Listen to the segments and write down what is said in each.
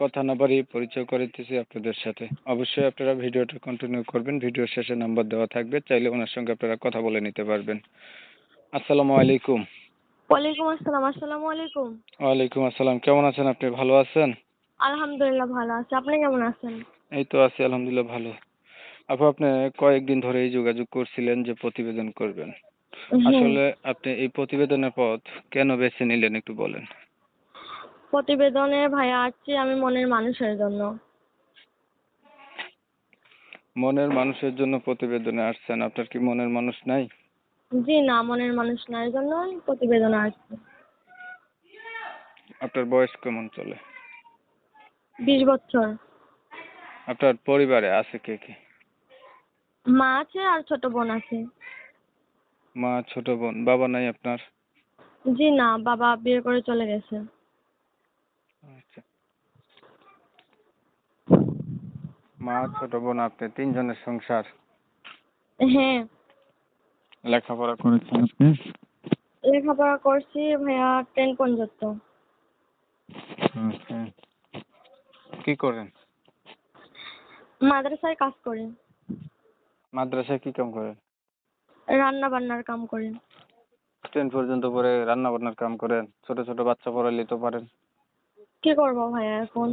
কথা না বাড়িয়ে পরিচয় করে দিতেছি আপনাদের সাথে। অবশ্যই আপনারা ভিডিওটা কন্টিনিউ করবেন। ভিডিও শেষে নাম্বার দেওয়া থাকবে। চাইলে ওনার সঙ্গে আপনারা কথা বলে নিতে পারবেন। আসসালামু আলাইকুম। ওয়ালাইকুম আসসালাম। আসসালামু আলাইকুম। ওয়ালাইকুম আসসালাম। কেমন আছেন আপনি? ভালো আছেন? আলহামদুলিল্লাহ ভালো আছি। আপনি কেমন আছেন? এই তো আছি আলহামদুলিল্লাহ ভালো। আপু আপনি কয়েকদিন ধরেই যোগাযোগ করছিলেন যে প্রতিবেদন করবেন। আসলে আপনি এই প্রতিবেদনের পথ কেন বেছে নিলেন একটু বলেন? প্রতিবেদনে ভাইয়া আসছি আমি মনের মানুষের জন্য। মনের মানুষের জন্য প্রতিবেদনে আসছেন আপনার কি মনের মানুষ নাই? জি না মনের মানুষ নাই এই জন্যই প্রতিবেদনে আসছি। আপনার বয়স কেমন চলে? বিশ বছর। আপনার পরিবারে আছে কে কে? মা আছে আর ছোট বোন আছে। মা ছোট বোন বাবা নাই আপনার? জি না বাবা বিয়ে করে চলে গেছে। আচ্ছা। মা ছোট বোন আপনি তিনজনের সংসার? হ্যাঁ। লেখাপড়া করেছেন আপনি? লেখাপড়া করছি ভাইয়া টেন পর্যন্ত কি করেন? মাদ্রাসায় কাজ করি। মাদ্রাসায় কি কাম করেন? রান্না বান্নার কাম করি। টেন পর্যন্ত পরে রান্না বান্নার কাম করেন? ছোট ছোট বাচ্চা পড়াইলে তো পারেন। কি করব ভাইয়া এখন?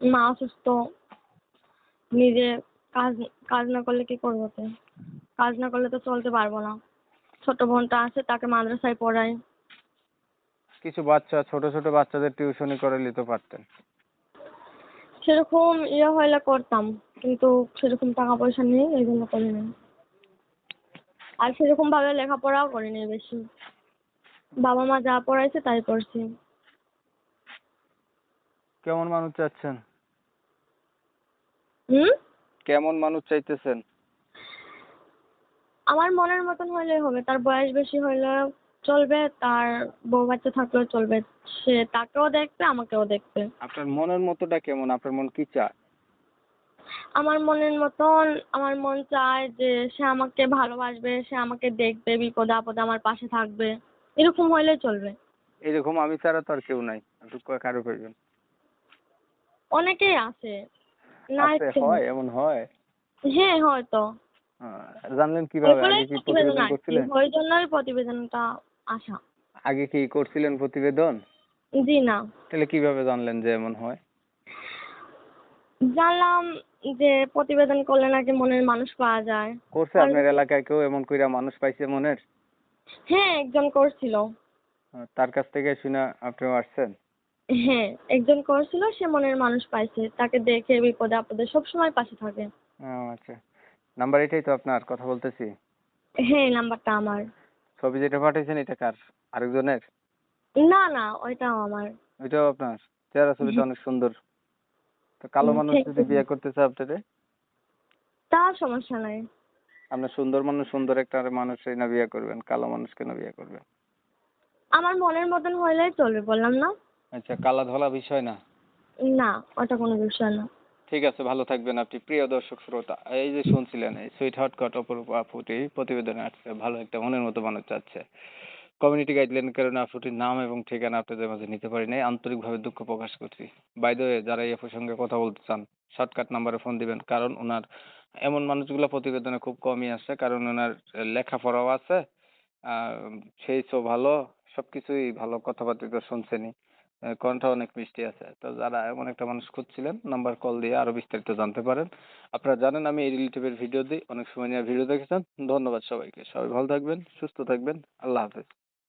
মা অসুস্থ। নিজে কাজ কাজ না করলে কি করব তো? কাজ না করলে তো চলতে পারব না। ছোট বোনটা আছে তাকে মাদ্রাসায় পড়াই। কিছু বাচ্চা ছোট ছোট বাচ্চাদের টিউশনি করে নিতে পারতেন। সেরকম ইয়ে হলে করতাম কিন্তু সেরকম টাকা পয়সা নেই এই জন্য করিনি আর সেরকম ভাবে লেখাপড়াও করিনি বেশি। বাবা মা যা পড়াইছে তাই পড়ছি। কেমন মানুষ চাচ্ছেন? হুম? কেমন মানুষ চাইতেছেন? আমার মনের মতন হলেই হবে। তার বয়স বেশি হলে চলবে তার বউ বাচ্চা থাকলেও চলবে। সে তাকেও দেখবে আমাকেও দেখবে। আপনার মনের মতোটা কেমন? আপনার মন কি চায়? আমার মনের মতন আমার মন চায় যে সে আমাকে ভালোবাসবে সে আমাকে দেখবে বিপদে আপদে আমার পাশে থাকবে। এরকম হলেই চলবে। এরকম আমি ছাড়া তো আর কেউ নাই। কারও কইবেন অনেকেই আছে। না আছে হয় এমন হয়? হ্যাঁ হয়তো হ্যাঁ, জানলেন কীভাবে আগে কি প্রতিবেদন প্রতিবেদন করছিলেন? ওই জন্যই প্রতিবেদনটা আসা। আগে কি করছিলেন প্রতিবেদন? জি না। তাহলে কীভাবে জানলেন যে এমন হয়? জানলাম যে প্রতিবেদন করলে নাকি মনের মানুষ পাওয়া যায়। করছে আপনার এলাকায় কেউ এমন কইরা মানুষ পাইছে মনের? হ্যাঁ একজন করছিল। তার কাছ থেকে শুনে আপনিও আসছেন? হ্যাঁ একজন করছিল সে মনের মানুষ পাইছে। তাকে দেখে বিপদে আপদে সবসময় পাশে থাকে। আচ্ছা। নাম্বার এটাই তো আপনার কথা বলতেছি। হ্যাঁ নাম্বারটা আমার। ছবি যেটা পাঠিয়েছেন এটা কার? আরেকজনের? না না ওইটাও আমার। ওইটাও আপনার। চেহারা ছবিটা অনেক সুন্দর। তো কালো মানুষ যদি বিয়ে করতে চায় আপনারে? তার সমস্যা নাই। আপনার সুন্দর মানুষ সুন্দর একটা মানুষই না বিয়ে করবেন কালো মানুষ কেন বিয়ে করবেন? আমার মনের মতন হলেই চলবে বললাম না? আচ্ছা কালা ধলা বিষয় না? না ওটা কোনো বিষয় না। ঠিক আছে ভালো থাকবেন আপনি প্রিয় দর্শক শ্রোতা। এই যে শুনছিলেন এই সুইট হট কট অপরূপ আপুটি প্রতিবেদনে আসছে ভালো একটা মনের মতো মানুষ চাচ্ছে। কমিউনিটি গাইডলাইনের কারণে আপুটির নাম এবং ঠিকানা আপনাদের মাঝে নিতে পারি নাই আন্তরিকভাবে দুঃখ প্রকাশ করছি। বাই দ্য যারা এই আপুর সঙ্গে কথা বলতে চান শর্টকাট নাম্বারে ফোন দিবেন কারণ ওনার এমন মানুষগুলো প্রতিবেদনে খুব কমই আসে কারণ ওনার লেখাপড়াও আছে সেই সব ভালো সবকিছুই ভালো কথাবার্তা তো শুনছেনই। কণ্ঠ অনেক মিষ্টি আছে। তো যারা এমন একটা মানুষ খুঁজছিলেন নাম্বার কল দিয়ে আরও বিস্তারিত জানতে পারেন। আপনারা জানেন আমি এই রিলেটিভের ভিডিও দিই, অনেক সময় নিয়ে ভিডিও দেখেছেন। ধন্যবাদ সবাইকে। সবাই ভালো থাকবেন, সুস্থ থাকবেন। আল্লাহ হাফেজ।